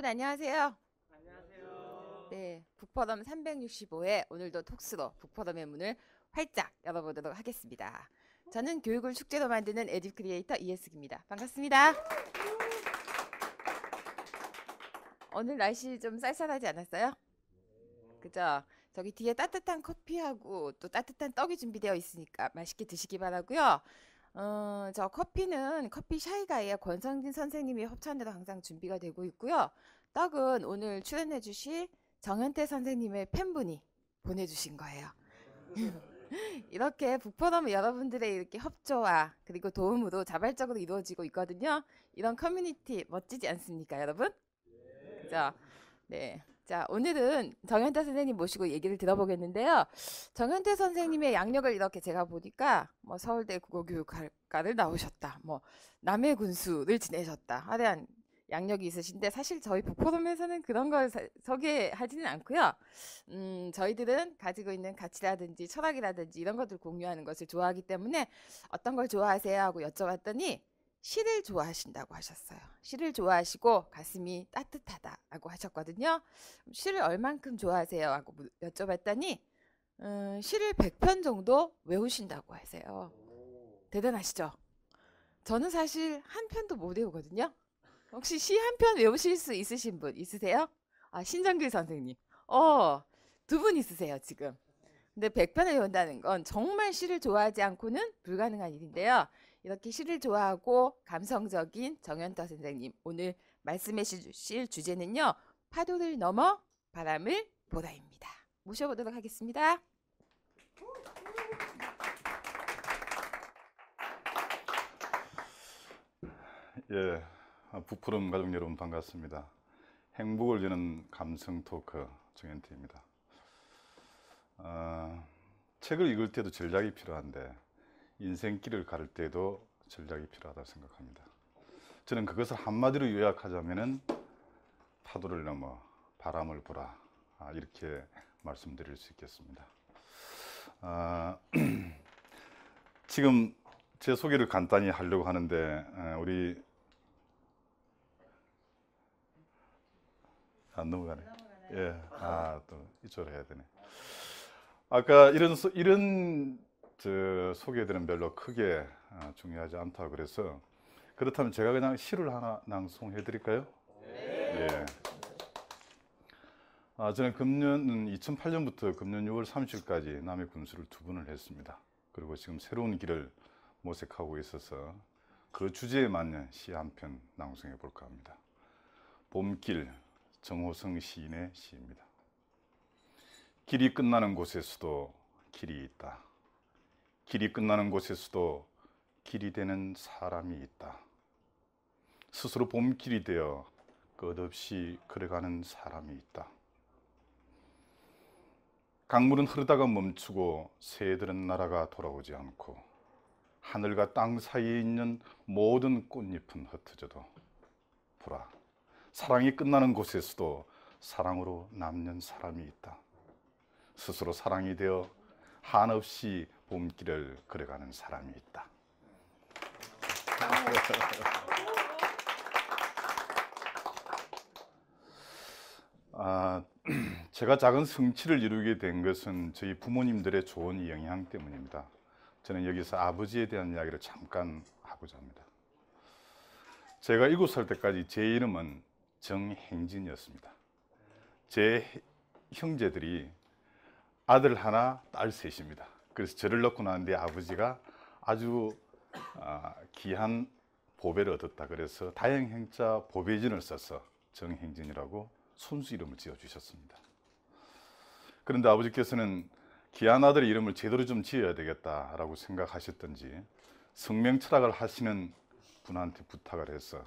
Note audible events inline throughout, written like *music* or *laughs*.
여러분 안녕하세요. 네, 북퍼덤 365회 오늘도 톡스로 북퍼덤의 문을 활짝 열어보도록 하겠습니다. 저는 교육을 축제로 만드는 에듀 크리에이터 이예숙입니다. 반갑습니다. 오늘 날씨 좀 쌀쌀하지 않았어요? 그죠? 저기 뒤에 따뜻한 커피하고 또 따뜻한 떡이 준비되어 있으니까 맛있게 드시기 바라고요. 어, 저 커피는 커피 샤이가의 권성진 선생님이 협찬으로 항상 준비가 되고 있고요. 떡은 오늘 출연해 주실 정현태 선생님의 팬분이 보내주신 거예요. *laughs* 이렇게 북퍼덤 여러분들의 이렇게 협조와 그리고 도움으로 자발적으로 이루어지고 있거든요. 이런 커뮤니티 멋지지 않습니까, 여러분? 그죠? 네. 자, 오늘은 정현태 선생님 모시고 얘기를 들어보겠는데요. 정현태 선생님의 양력을 이렇게 제가 보니까 뭐 서울대 국어교육학과를 나오셨다. 뭐 남해 군수를 지내셨다. 화려한 양력이 있으신데 사실 저희 북포럼에서는 그런 걸 사- 소개하지는 않고요. 음, 저희들은 가지고 있는 가치라든지 철학이라든지 이런 것들 공유하는 것을 좋아하기 때문에 어떤 걸 좋아하세요 하고 여쭤봤더니 시를 좋아하신다고 하셨어요. 시를 좋아하시고 가슴이 따뜻하다라고 하셨거든요. 시를 얼만큼 좋아하세요 하고 물- 여쭤봤더니 음, 시를 100편 정도 외우신다고 하세요. 대단하시죠? 저는 사실 한 편도 못 외우거든요. 혹시 시 한 편 외우실 수 있으신 분 있으세요? 아, 신정길 선생님. 어, 두 분 있으세요, 지금. 근데 100편을 외운다는 건 정말 시를 좋아하지 않고는 불가능한 일인데요. 이렇게 시를 좋아하고 감성적인 정현터 선생님 오늘 말씀해 주실 주제는요. 파도를 넘어 바람을 보라입니다. 모셔보도록 하겠습니다. 예, 아, 북푸름 가족 여러분 반갑습니다. 행복을 주는 감성 토크 정현태입니다. 아, 책을 읽을 때도 전략이 필요한데 인생길을 가를 때도 전략이 필요하다고 생각합니다. 저는 그것을 한마디로 요약하자면은 파도를 넘어 바람을 보라 아, 이렇게 말씀드릴 수 있겠습니다. 아, *clears throat* 지금 제 소개를 간단히 하려고 하는데 에, 우리 안 넘어가네. 예, 아또 이쪽으로 해야 되네. 아까 이런 소, 이런 저 소개들은 별로 크게 아, 중요하지 않다 그래서 그렇다면 제가 그냥 시를 하나 낭송해 드릴까요? 예. 아, 저는 금년 2008년부터 금년 6월 30일까지 남해 군수를 두 번을 했습니다. 그리고 지금 새로운 길을 모색하고 있어서 그 주제에 맞는 시 한 편 낭송해 볼까 합니다. 봄길 정호성 시인의 시입니다. 길이 끝나는 곳에서도 길이 있다. 길이 끝나는 곳에서도 길이 되는 사람이 있다. 스스로 봄길이 되어 끝없이 걸어가는 사람이 있다. 강물은 흐르다가 멈추고 새들은 날아가 돌아오지 않고 하늘과 땅 사이에 있는 모든 꽃잎은 흩어져도 보라. 사랑이 끝나는 곳에서도 사랑으로 남는 사람이 있다. 스스로 사랑이 되어 한없이 봄길을 걸어가는 사람이 있다. 아, *clears throat* 제가 작은 성취를 이루게 된 것은 저희 부모님들의 좋은 영향 때문입니다. 저는 여기서 아버지에 대한 이야기를 잠깐 하고자 합니다. 제가 일곱 살 때까지 제 이름은 정행진이었습니다. 제 형제들이 아들 하나, 딸 셋입니다. 그래서 저를 낳고 나는데 아버지가 아주 아, 귀한 보배를 얻었다 그래서 다행행자 보배진을 써서 정행진이라고 손수 이름을 지어 주셨습니다. 그런데 아버지께서는 귀한 아들의 이름을 제대로 좀 지어야 되겠다라고 생각하셨던지 성명 철학을 하시는 분한테 부탁을 해서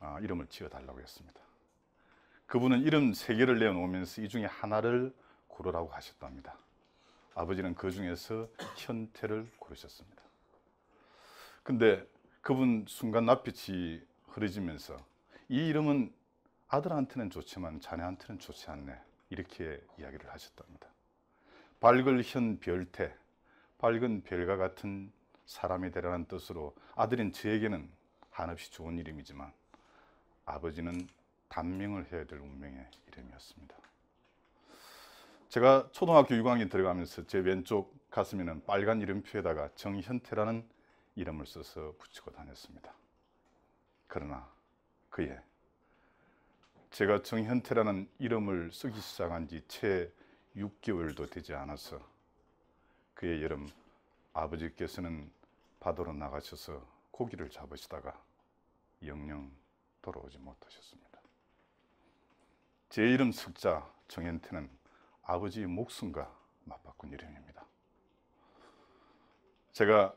아, 이름을 지어 달라고 했습니다. 그분은 이름 세 개를 내어놓으면서 이 중에 하나를 고르라고 하셨답니다. 아버지는 그 중에서 현태를 고르셨습니다. 근데 그분 순간 낯빛이 흐려지면서 이 이름은 아들한테는 좋지만 자네한테는 좋지 않네. 이렇게 이야기를 하셨답니다. 밝을 현 별태, 밝은 별과 같은 사람이 되라는 뜻으로 아들인 저에게는 한없이 좋은 이름이지만 아버지는 단명을 해야 될 운명의 이름이었습니다. 제가 초등학교 6학년 들어가면서 제 왼쪽 가슴에는 빨간 이름표에다가 정현태라는 이름을 써서 붙이고 다녔습니다. 그러나 그의 제가 정현태라는 이름을 쓰기 시작한 지 채 6개월도 되지 않아서 그의 여름 아버지께서는 바다로 나가셔서 고기를 잡으시다가 영영 돌아오지 못하셨습니다. 제 이름 석자 정현태는 아버지의 목숨과 맞바꾼 이름입니다. 제가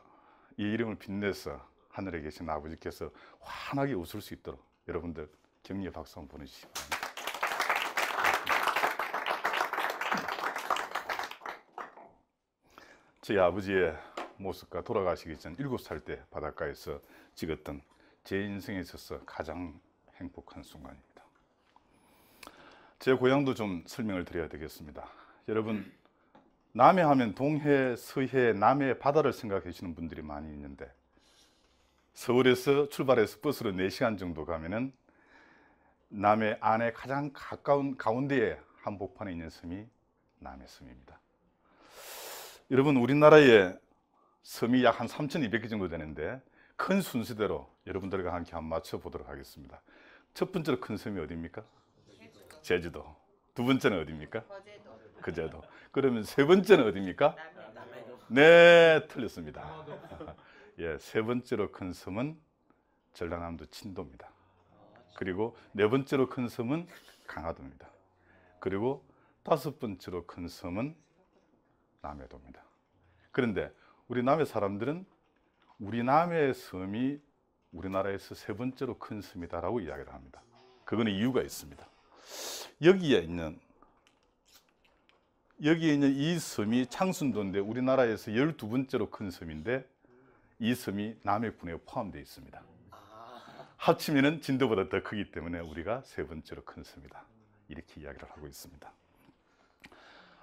이 이름을 빛내서 하늘에 계신 아버지께서 환하게 웃을 수 있도록 여러분들 격려 박수 한번 보내주시기 바랍니다. 저희 아버지의 모습과 돌아가시기 전 7살 때 바닷가에서 찍었던 제 인생에 있어서 가장 행복한 순간입니다. 제 고향도 좀 설명을 드려야 되겠습니다. 여러분 남해 하면 동해, 서해, 남해 바다를 생각하시는 분들이 많이 있는데 서울에서 출발해서 버스로 4시간 정도 가면은 남해 안에 가장 가까운 가운데에 한복판에 있는 섬이 남해 섬입니다. 여러분 우리나라에 섬이 약 한 3,200개 정도 되는데 큰 순서대로 여러분들과 함께 한번 맞춰 보도록 하겠습니다. 첫 번째로 큰 섬이 어디입니까? 제주도. 두 번째는 어디입니까? 그제도. 그러면 세 번째는 어디입니까? 네, 틀렸습니다. *laughs* 예, 세 번째로 큰 섬은 전라남도 진도입니다. 그리고 네 번째로 큰 섬은 강화도입니다. 그리고 다섯 번째로 큰 섬은 남해도입니다. 그런데 우리 남해 사람들은 우리 남해 섬이 우리나라에서 세 번째로 큰 섬이다라고 이야기를 합니다. 그거는 이유가 있습니다. 여기에 있는 여기에 있는 이 섬이 창순도인데 우리나라에서 12번째로 큰 섬인데 이 섬이 남해군에 포함되어 있습니다. 합치면은 진도보다 더 크기 때문에 우리가 세 번째로 큰 섬이다. 이렇게 이야기를 하고 있습니다.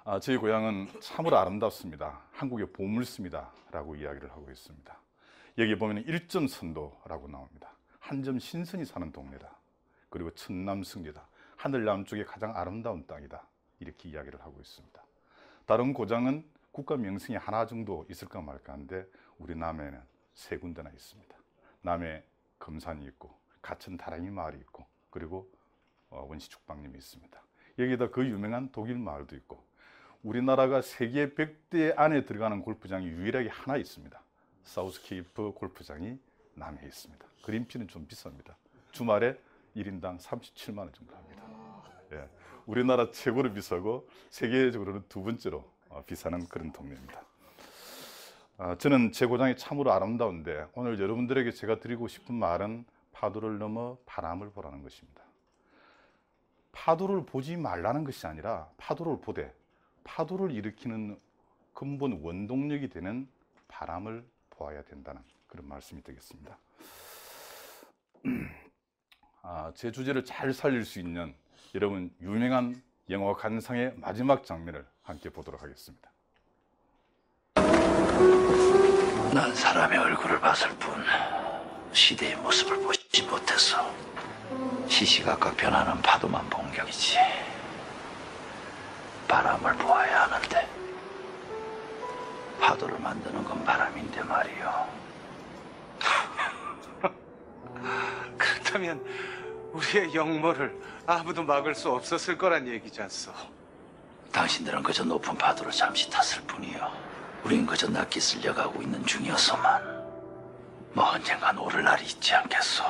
아, 저희 고향은 참으로 아름답습니다. 한국의 보물섬이다 라고 이야기를 하고 있습니다. 여기 보면 1점 선도라고 나옵니다. 한 점 신선이 사는 동네다. 그리고 천남승리다. 하늘 남쪽에 가장 아름다운 땅이다. 이렇게 이야기를 하고 있습니다. 다른 고장은 국가 명승이 하나 정도 있을까 말까 하는데 우리 남해는 세 군데나 있습니다. 남해 금산이 있고 가천 다랑이 마을이 있고 그리고 어, 원시 죽방님이 있습니다. 여기다 그 유명한 독일 마을도 있고 우리나라가 세계 100대 안에 들어가는 골프장이 유일하게 하나 있습니다. 사우스케이프 골프장이 남해에 있습니다. 그린피는 좀 비쌉니다. 주말에 1인당 37만 원 정도 합니다. 예, 우리나라 최고로 비싸고 세계적으로는 두 번째로 어, 비싸는 그런 동네입니다. 아, 저는 제 고장이 참으로 아름다운데 오늘 여러분들에게 제가 드리고 싶은 말은 파도를 넘어 바람을 보라는 것입니다. 파도를 보지 말라는 것이 아니라 파도를 보되 파도를 일으키는 근본 원동력이 되는 바람을 보아야 된다는 그런 말씀이 되겠습니다. *clears throat* 아, 제 주제를 잘 살릴 수 있는 여러분 유명한 영화 관상의 마지막 장면을 함께 보도록 하겠습니다. 난 사람의 얼굴을 봤을 뿐 시대의 모습을 보지 못해서 시시각각 변하는 파도만 본 격이지 바람을 보아야 하는데 파도를 만드는 건 바람인데 말이요 *laughs* 그렇다면 우리의 영모를 아무도 막을 수 없었을 거란 얘기지 않소? 당신들은 그저 높은 파도를 잠시 탔을 뿐이요 우린 그저 낚기 쓸려가고 있는 중이어서만 뭐 언젠간 오를 날이 있지 않겠소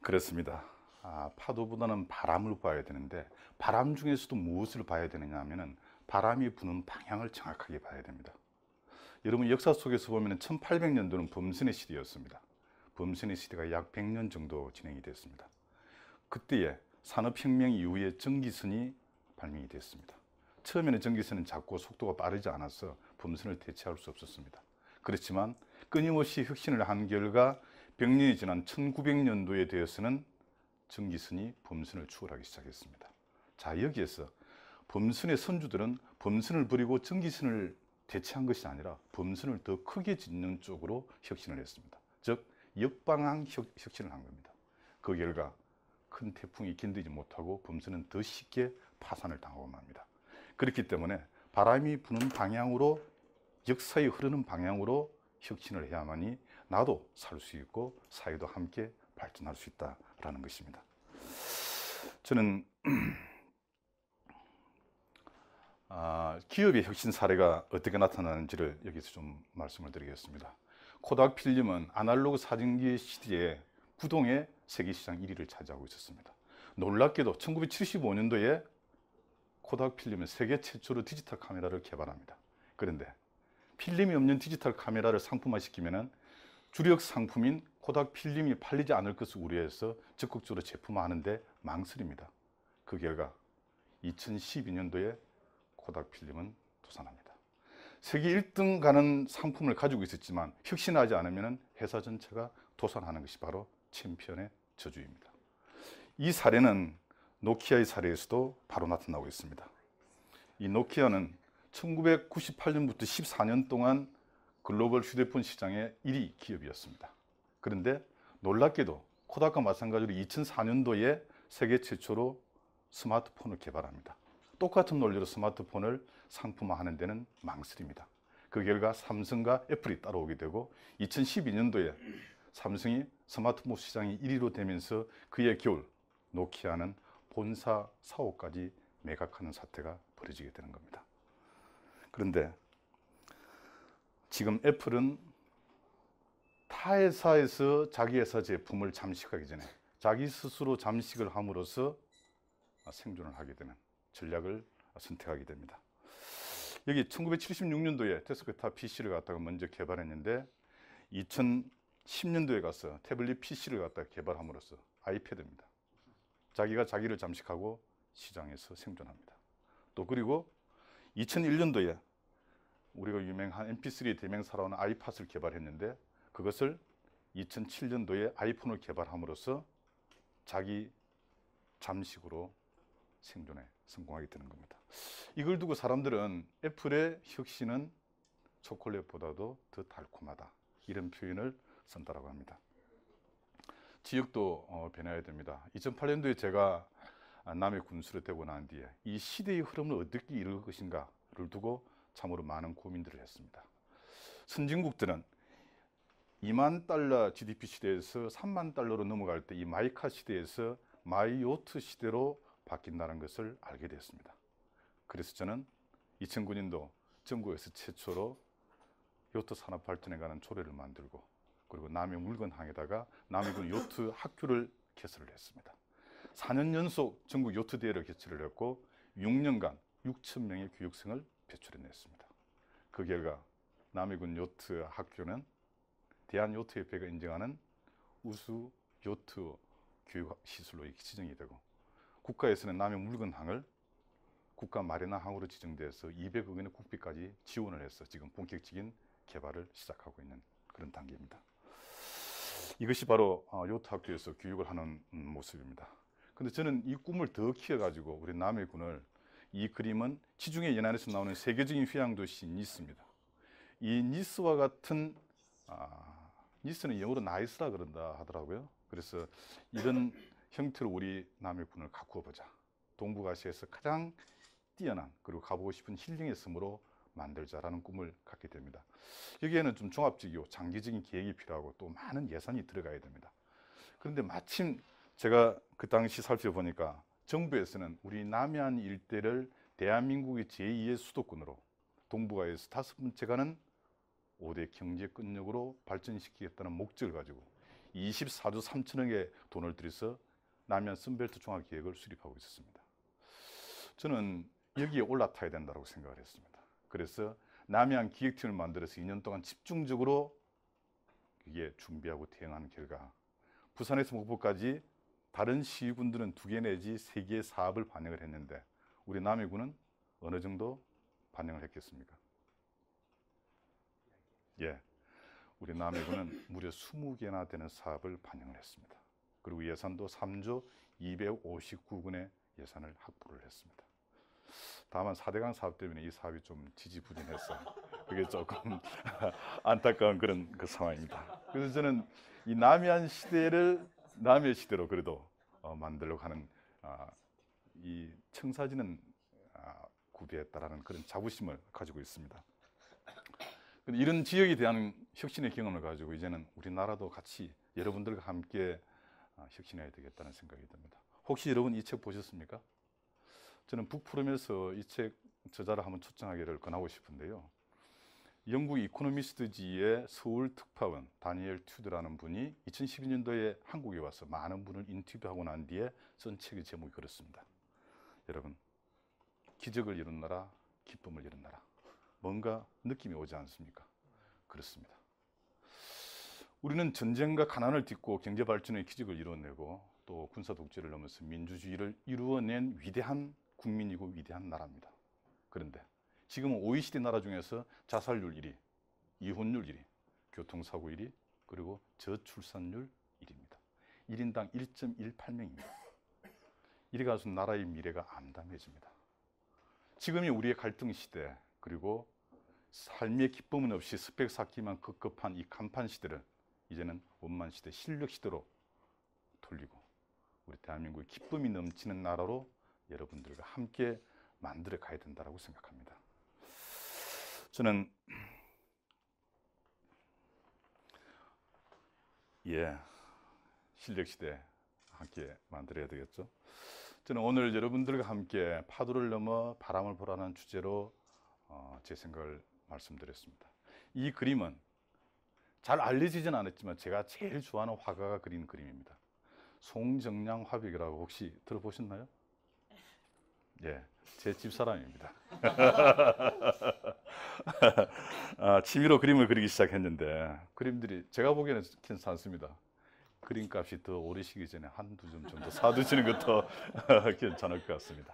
그렇습니다. 아, 파도보다는 바람을 봐야 되는데 바람 중에서도 무엇을 봐야 되느냐 하면은 바람이 부는 방향을 정확하게 봐야 됩니다. 여러분 역사 속에서 보면 1800년도는 범선의 시대였습니다. 범선의 시대가 약 100년 정도 진행이 됐습니다. 그때에 산업혁명 이후에 전기선이 발명이 됐습니다. 처음에는 전기선은 작고 속도가 빠르지 않아서 범선을 대체할 수 없었습니다. 그렇지만 끊임없이 혁신을 한 결과 100년이 지난 1900년도에 되어서는 전기선이 범선을 추월하기 시작했습니다. 자 여기에서 범선의 선주들은 범선을 버리고 전기선을 대체한 것이 아니라 범선을 더 크게 짓는 쪽으로 혁신을 했습니다. 즉 역방향 혁, 혁신을 한 겁니다. 그 결과 큰 태풍이 견디지 못하고 범선은 더 쉽게 파산을 당하고 맙니다. 그렇기 때문에 바람이 부는 방향으로 역사의 흐르는 방향으로 혁신을 해야만이 나도 살 수 있고 사회도 함께 발전할 수 있다라는 것입니다. 저는 *clears throat* 아, 기업의 혁신 사례가 어떻게 나타나는지를 여기서 좀 말씀을 드리겠습니다. 코닥 필름은 아날로그 사진기 시대에 부동의 세계 시장 1위를 차지하고 있었습니다. 놀랍게도 1975년도에 코닥 필름은 세계 최초로 디지털 카메라를 개발합니다. 그런데 필름이 없는 디지털 카메라를 상품화시키면 주력 상품인 코닥 필름이 팔리지 않을 것을 우려해서 적극적으로 제품화하는데 망설입니다. 그 결과 2012년도에 코닥 필름은 도산합니다. 세계 1등 가는 상품을 가지고 있었지만 혁신하지 않으면 회사 전체가 도산하는 것이 바로 챔피언의 저주입니다. 이 사례는 노키아의 사례에서도 바로 나타나고 있습니다. 이 노키아는 1998년부터 14년 동안 글로벌 휴대폰 시장의 1위 기업이었습니다. 그런데 놀랍게도 코닥과 마찬가지로 2004년도에 세계 최초로 스마트폰을 개발합니다. 똑같은 논리로 스마트폰을 상품화하는 데는 망설입니다. 그 결과 삼성과 애플이 따라오게 되고 2012년도에 삼성이 스마트폰 시장이 1위로 되면서 그의 겨울 노키아는 본사 사업까지 매각하는 사태가 벌어지게 되는 겁니다. 그런데 지금 애플은 타 회사에서 자기 회사 제품을 잠식하기 전에 자기 스스로 잠식을 함으로써 생존을 하게 되는 전략을 선택하게 됩니다. 여기 1976년도에 데스크탑 PC를 갖다가 먼저 개발했는데 2010년도에 가서 태블릿 PC를 갖다가 개발함으로써 아이패드입니다. 자기가 자기를 잠식하고 시장에서 생존합니다. 또 그리고 2001년도에 우리가 유명한 MP3 대명사라는 아이팟을 개발했는데 그것을 2007년도에 아이폰을 개발함으로써 자기 잠식으로 생존에 성공하게 되는 겁니다. 이걸 두고 사람들은 애플의 혁신은 초콜릿보다도 더 달콤하다 이런 표현을 쓴다라고 합니다. 지역도 어, 변해야 됩니다. 2008년도에 제가 남해 군수로 되고 난 뒤에 이 시대의 흐름을 어떻게 이룰 것인가를 두고 참으로 많은 고민들을 했습니다. 선진국들은 2만 달러 GDP 시대에서 3만 달러로 넘어갈 때 이 마이카 시대에서 마이요트 시대로 바뀐다는 것을 알게 됐습니다. 그래서 저는 2009년도 전국에서 최초로 요트 산업 발전에 관한 조례를 만들고 그리고 남해 물건항에다가 남해군 요트 학교를 개설을 했습니다. 4년 연속 전국 요트 대회를 개최를 했고 6년간 6천 명의 교육생을 배출해냈습니다. 그 결과 남해군 요트 학교는 대한 요트협회가 인정하는 우수 요트 교육 시설로 지정이 되고 국가에서는 남해 물건 항을 국가 마련화 항으로 지정돼서 200억 원의 국비까지 지원을 해서 지금 본격적인 개발을 시작하고 있는 그런 단계입니다. 이것이 바로 어, 요트 학교에서 교육을 하는 음, 모습입니다. 근데 저는 이 꿈을 더 키워가지고 우리 남해군을 이 그림은 지중해 연안에서 나오는 세계적인 휴양 도시 니스입니다. 이 니스와 같은 아, 니스는 영어로 나이스라 그런다 하더라고요. 그래서 이런 형태로 우리 남해군을 가꾸어 보자. 동북아시아에서 가장 뛰어난 그리고 가보고 싶은 힐링의 섬으로 만들자라는 꿈을 갖게 됩니다. 여기에는 좀 종합적이고 장기적인 계획이 필요하고 또 많은 예산이 들어가야 됩니다. 그런데 마침 제가 그 당시 살펴보니까 정부에서는 우리 남해안 일대를 대한민국의 제2의 수도권으로 동북아에서 다섯 번째 가는 5대 경제 끝력으로 발전시키겠다는 목적을 가지고 24조 3천억의 돈을 들여서 남해안 선벨트 종합 계획을 수립하고 있었습니다. 저는 여기에 올라타야 된다고 생각을 했습니다. 그래서 남해안 기획팀을 만들어서 2년 동안 집중적으로 이게 준비하고 대응한 결과 부산에서 목포까지 다른 시군들은 두 개 내지 세 개의 사업을 반영을 했는데 우리 남해군은 어느 정도 반영을 했겠습니까? 예. 우리 남해군은 무려 20개나 되는 사업을 반영을 했습니다. 그리고 예산도 3조 259군의 예산을 확보를 했습니다. 다만 4대강 사업 때문에 이 사업이 좀 지지부진해서 그게 조금 *laughs* 안타까운 그런 그 상황입니다. 그래서 저는 이 남해안 시대를 남의 시대로 그래도 어, 만들려고 하는 아, 이 청사진은 아, 구비했다라는 그런 자부심을 가지고 있습니다. 이런 지역에 대한 혁신의 경험을 가지고 이제는 우리나라도 같이 여러분들과 함께 아, 혁신해야 되겠다는 생각이 듭니다. 혹시 여러분 이 책 보셨습니까? 저는 북푸름에서 이 책 저자를 한번 초청하기를 권하고 싶은데요. 영국 이코노미스트지의 서울 특파원 다니엘 튜드라는 분이 2012년도에 한국에 와서 많은 분을 인터뷰하고 난 뒤에 쓴 책의 제목이 그렇습니다. 여러분, 기적을 이룬 나라, 기쁨을 이룬 나라. 뭔가 느낌이 오지 않습니까? 그렇습니다. 우리는 전쟁과 가난을 딛고 경제 발전의 기적을 이뤄내고 또 군사 독재를 넘어서 민주주의를 이루어낸 위대한 국민이고 위대한 나라입니다. 그런데 지금은 OECD 나라 중에서 자살률 1위, 이혼율 1위, 교통사고 1위, 그리고 저출산율 1위입니다. 1인당 1.18명입니다. 이래 가서 나라의 미래가 암담해집니다. 지금이 우리의 갈등 시대, 그리고 삶의 기쁨은 없이 스펙 쌓기만 급급한 이 간판 시대를 이제는 원만 시대, 실력 시대로 돌리고 우리 대한민국의 기쁨이 넘치는 나라로 여러분들과 함께 만들어 가야 된다고 생각합니다. 저는 예 실력 시대 함께 만들어야 되겠죠. 저는 오늘 여러분들과 함께 파도를 넘어 바람을 보라는 주제로 어, 제 생각을 말씀드렸습니다. 이 그림은 잘 알려지진 않았지만 제가 제일 좋아하는 화가가 그린 그림입니다. 송정량 화백이라고 혹시 들어보셨나요? 예, 제 집사람입니다. *laughs* 아, 취미로 그림을 그리기 시작했는데 그림들이 제가 보기에는 괜찮습니다. 그림값이 더 오르시기 전에 한두 점 정도 사두시는 것도 *laughs* 괜찮을 것 같습니다.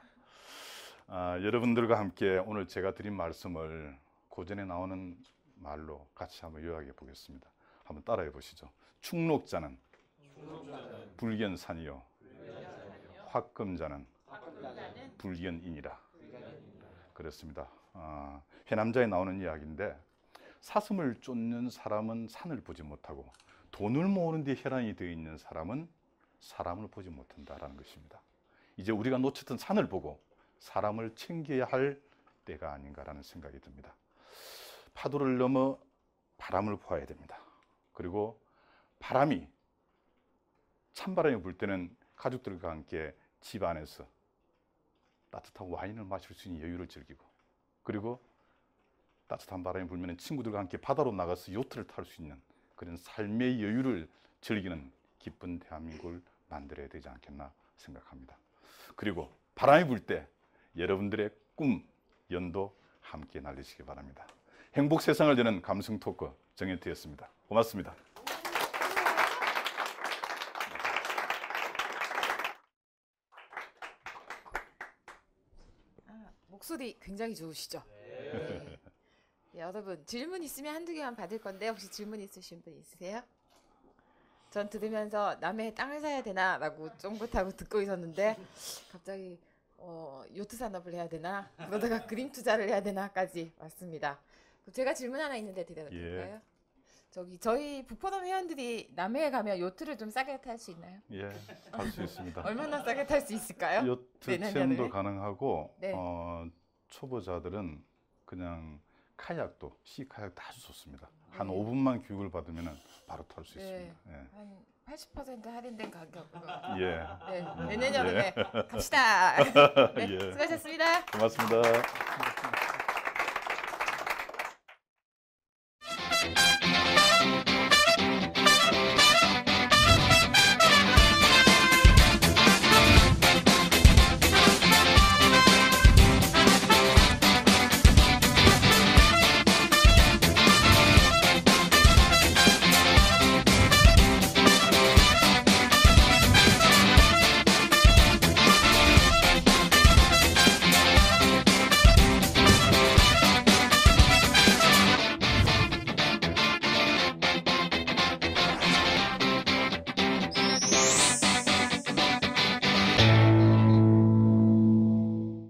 아, 여러분들과 함께 오늘 제가 드린 말씀을 고전에 나오는 말로 같이 한번 요약해 보겠습니다. 한번 따라해 보시죠. 충록자는 불견산이요 화금자는 불견인이라 그렇습니다. 아, 회남자에 나오는 이야기인데 사슴을 쫓는 사람은 산을 보지 못하고 돈을 모으는 데 혈안이 되어 있는 사람은 사람을 보지 못한다라는 것입니다. 이제 우리가 놓쳤던 산을 보고 사람을 챙겨야 할 때가 아닌가라는 생각이 듭니다. 파도를 넘어 바람을 보아야 됩니다. 그리고 바람이 찬바람이 불 때는 가족들과 함께 집 안에서 따뜻한 와인을 마실 수 있는 여유를 즐기고 그리고 따뜻한 바람이 불면 친구들과 함께 바다로 나가서 요트를 탈 수 있는 그런 삶의 여유를 즐기는 기쁜 대한민국을 만들어야 되지 않겠나 생각합니다. 그리고 바람이 불 때 여러분들의 꿈, 연도 함께 날리시기 바랍니다. 행복 세상을 여는 감성 토크 정혜태였습니다. 고맙습니다. 아, 목소리 굉장히 좋으시죠? 네. 네, 여러분 질문 있으면 한두 개만 받을 건데 혹시 질문 있으신 분 있으세요? 전 들으면서 남의 땅을 사야 되나라고 쫑긋하고 듣고 있었는데 갑자기 어, 요트 산업을 해야 되나 그러다가 그림 투자를 해야 되나까지 왔습니다. 제가 질문 하나 있는데 드려도 예. 될까요? 저기 저희 북포럼 회원들이 남해에 가면 요트를 좀 싸게 탈 수 있나요? 예, 갈 수 있습니다. *laughs* 얼마나 싸게 탈 수 있을까요? 요트? 체험도 가능하고 네. 어, 초보자들은 그냥 카약도 시 카약 다 아주 좋습니다. 한 네. 5분만 교육을 받으면 바로 탈수 네. 있습니다. 예. 한80% 할인된 가격으로 예. 네, 내년 여름에 갑시다. *laughs* 네, 예. 수고하셨습니다. 고맙습니다.